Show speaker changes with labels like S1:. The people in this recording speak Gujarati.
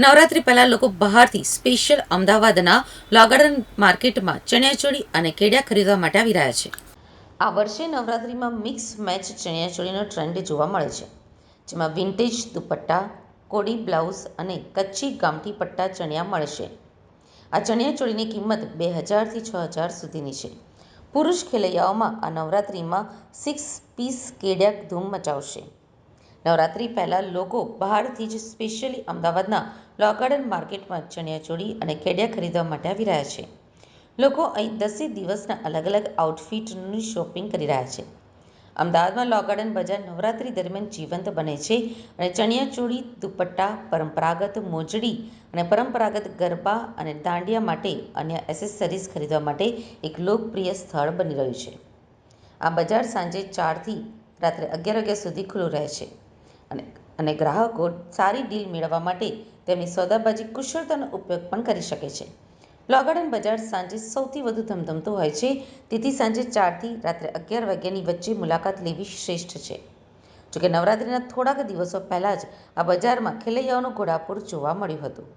S1: નવરાત્રી પહેલા લોકો બહારથી સ્પેશિયલ અમદાવાદના લો ગાર્ડન માર્કેટમાં ચણિયાચોળી અને કેડિયા ખરીદવા માટે આવી રહ્યા છે. આ વર્ષે નવરાત્રીમાં મિક્સ મેચ ચણિયાચોળીનો ટ્રેન્ડ જોવા મળે છે. જેમાં વિન્ટેજ દુપટ્ટા, કોડી બ્લાઉઝ અને કચ્છી ગામઠી પટ્ટા ચણિયા મળશે. આ ચણિયાચોળીની કિંમત બે હજારથી છ હજાર સુધીની છે. પુરુષ ખેલૈયાઓમાં આ નવરાત્રીમાં સિક્સ પીસ કેડિયા ધૂમ મચાવશે. નવરાત્રી પહેલાં લોકો બહારથી જ સ્પેશિયલી અમદાવાદના લો ગાર્ડન માર્કેટમાં ચણિયાચોળી અને કેડિયા ખરીદવા માટે આવી રહ્યા છે. લોકો અહીં દસે દિવસના અલગ અલગ આઉટફિટની શોપિંગ કરી રહ્યા છે. અમદાવાદમાં લો ગાર્ડન બજાર નવરાત્રી દરમિયાન જીવંત બને છે અને ચણિયાચોળી દુપટ્ટા, પરંપરાગત મોજડી અને પરંપરાગત ગરબા અને દાંડિયા માટે અન્ય એસેસરીઝ ખરીદવા માટે એક લોકપ્રિય સ્થળ બની રહ્યું છે. આ બજાર સાંજે ચારથી રાત્રે અગિયાર વાગ્યા સુધી ખુલ્લું રહે છે. અને અને ગ્રાહકો સારી ડીલ મેળવવા માટે તેમની સોદાબાજી કુશળતાનો ઉપયોગ પણ કરી શકે છે. લો બજાર સાંજે સૌથી વધુ ધમધમતું હોય છે. તેથી સાંજે ચારથી રાત્રે અગિયાર વાગ્યાની વચ્ચે મુલાકાત લેવી શ્રેષ્ઠ છે. જોકે નવરાત્રિના થોડાક દિવસો પહેલાં જ આ બજારમાં ખેલૈયાઓનું ઘોડાપૂર જોવા મળ્યું હતું.